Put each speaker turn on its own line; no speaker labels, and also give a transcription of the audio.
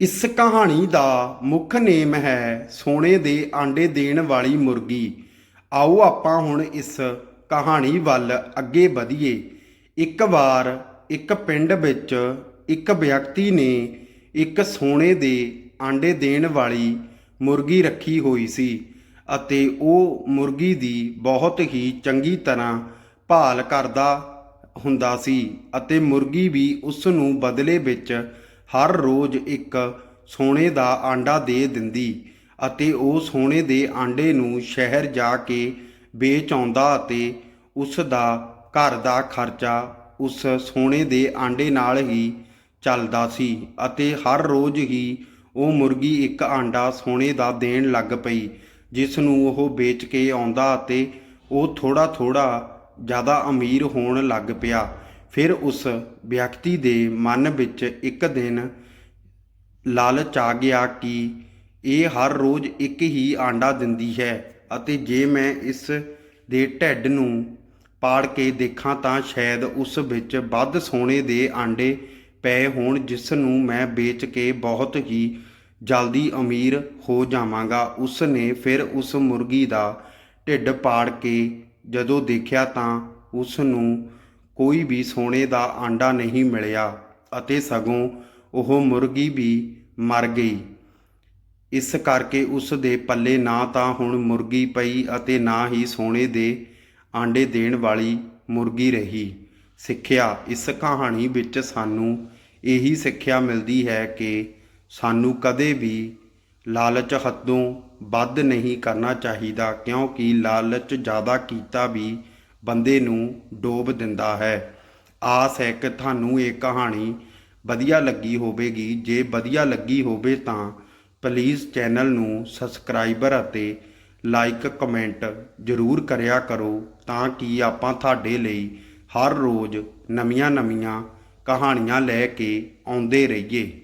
ਇਸ ਕਹਾਣੀ ਦਾ ਮੁੱਖ ਨੇਮ ਹੈ ਸੋਨੇ ਦੇ ਆਂਡੇ ਦੇਣ ਵਾਲੀ ਮੁਰਗੀ। ਆਓ ਆਪਾਂ ਹੁਣ ਇਸ ਕਹਾਣੀ ਵੱਲ ਅੱਗੇ ਵਧੀਏ। ਇੱਕ ਵਾਰ ਇੱਕ ਪਿੰਡ ਵਿੱਚ ਇੱਕ ਵਿਅਕਤੀ ਨੇ ਇੱਕ ਸੋਨੇ ਦੇ ਆਂਡੇ ਦੇਣ ਵਾਲੀ ਮੁਰਗੀ ਰੱਖੀ ਹੋਈ ਸੀ ਅਤੇ ਉਹ ਮੁਰਗੀ ਦੀ ਬਹੁਤ ਹੀ ਚੰਗੀ ਤਰ੍ਹਾਂ ਭਾਲ ਕਰਦਾ ਹੁੰਦਾ ਸੀ ਅਤੇ ਮੁਰਗੀ ਵੀ ਉਸ ਨੂੰ ਬਦਲੇ ਵਿੱਚ ਹਰ ਰੋਜ਼ ਇੱਕ ਸੋਨੇ ਦਾ ਆਂਡਾ ਦੇ ਦਿੰਦੀ ਅਤੇ ਉਹ ਸੋਨੇ ਦੇ ਆਂਡੇ ਨੂੰ ਸ਼ਹਿਰ ਜਾ ਕੇ ਵੇਚ ਆਉਂਦਾ ਅਤੇ ਉਸ ਦਾ ਘਰ ਦਾ ਖਰਚਾ ਉਸ ਸੋਨੇ ਦੇ ਆਂਡੇ ਨਾਲ ਹੀ ਚੱਲਦਾ ਸੀ ਅਤੇ ਹਰ ਰੋਜ਼ ਹੀ ਉਹ ਮੁਰਗੀ ਇੱਕ ਆਂਡਾ ਸੋਨੇ ਦਾ ਦੇਣ ਲੱਗ ਪਈ, ਜਿਸ ਨੂੰ ਉਹ ਵੇਚ ਕੇ ਆਉਂਦਾ ਅਤੇ ਉਹ ਥੋੜਾ ਥੋੜਾ ਜ਼ਿਆਦਾ ਅਮੀਰ ਹੋਣ ਲੱਗ ਪਿਆ। ਫਿਰ ਉਸ ਵਿਅਕਤੀ ਦੇ ਮਨ ਵਿੱਚ ਇੱਕ ਦਿਨ ਲਾਲਚ ਆ ਗਿਆ ਕਿ ਇਹ ਹਰ ਰੋਜ਼ ਇੱਕ ਹੀ ਆਂਡਾ ਦਿੰਦੀ ਹੈ ਅਤੇ ਜੇ ਮੈਂ ਇਸ ਦੇ ਢਿੱਡ ਨੂੰ ਪਾੜ ਕੇ ਦੇਖਾਂ ਤਾਂ ਸ਼ਾਇਦ ਉਸ ਵਿੱਚ ਵੱਧ ਸੋਨੇ ਦੇ ਆਂਡੇ ਪਏ ਹੋਣ, ਜਿਸ ਨੂੰ ਮੈਂ ਵੇਚ ਕੇ ਬਹੁਤ ਹੀ ਜਲਦੀ ਅਮੀਰ ਹੋ ਜਾਵਾਂਗਾ। ਉਸ ਨੇ ਫਿਰ ਉਸ ਮੁਰਗੀ ਦਾ ਢਿੱਡ ਪਾੜ ਕੇ ਜਦੋਂ ਦੇਖਿਆ ਤਾਂ ਉਸ ਨੂੰ ਕੋਈ ਵੀ ਸੋਨੇ ਦਾ ਆਂਡਾ ਨਹੀਂ ਮਿਲਿਆ ਅਤੇ ਸਗੋਂ ਉਹ ਮੁਰਗੀ ਵੀ ਮਰ ਗਈ। ਇਸ ਕਰਕੇ ਉਸ ਦੇ ਪੱਲੇ ਨਾ ਤਾਂ ਹੁਣ ਮੁਰਗੀ ਪਈ ਅਤੇ ਨਾ ਹੀ ਸੋਨੇ ਦੇ ਆਂਡੇ ਦੇਣ ਵਾਲੀ ਮੁਰਗੀ ਰਹੀ। ਸਿੱਖਿਆ, ਇਸ ਕਹਾਣੀ ਵਿੱਚ ਸਾਨੂੰ ਇਹੀ ਸਿੱਖਿਆ ਮਿਲਦੀ ਹੈ ਕਿ ਸਾਨੂੰ ਕਦੇ ਵੀ ਲਾਲਚ ਹੱਦੋਂ ਵੱਧ ਨਹੀਂ ਕਰਨਾ ਚਾਹੀਦਾ, ਕਿਉਂਕਿ ਲਾਲਚ ਜ਼ਿਆਦਾ ਕੀਤਾ ਵੀ ਬੰਦੇ ਨੂੰ ਡੋਬ ਦਿੰਦਾ ਹੈ। ਆਸ ਹੈ ਕਿ ਤੁਹਾਨੂੰ ਇਹ ਕਹਾਣੀ ਵਧੀਆ ਲੱਗੀ ਹੋਵੇਗੀ। ਜੇ ਵਧੀਆ ਲੱਗੀ ਹੋਵੇ ਤਾਂ ਪਲੀਜ਼ ਚੈਨਲ ਨੂੰ ਸਬਸਕ੍ਰਾਈਬਰ ਅਤੇ ਲਾਈਕ ਕਮੈਂਟ ਜ਼ਰੂਰ ਕਰਿਆ ਕਰੋ ਤਾਂ ਕਿ ਆਪਾਂ ਤੁਹਾਡੇ ਲਈ ਹਰ ਰੋਜ਼ ਨਵੀਆਂ-ਨਵੀਆਂ ਕਹਾਣੀਆਂ ਲੈ ਕੇ ਆਉਂਦੇ ਰਹੀਏ।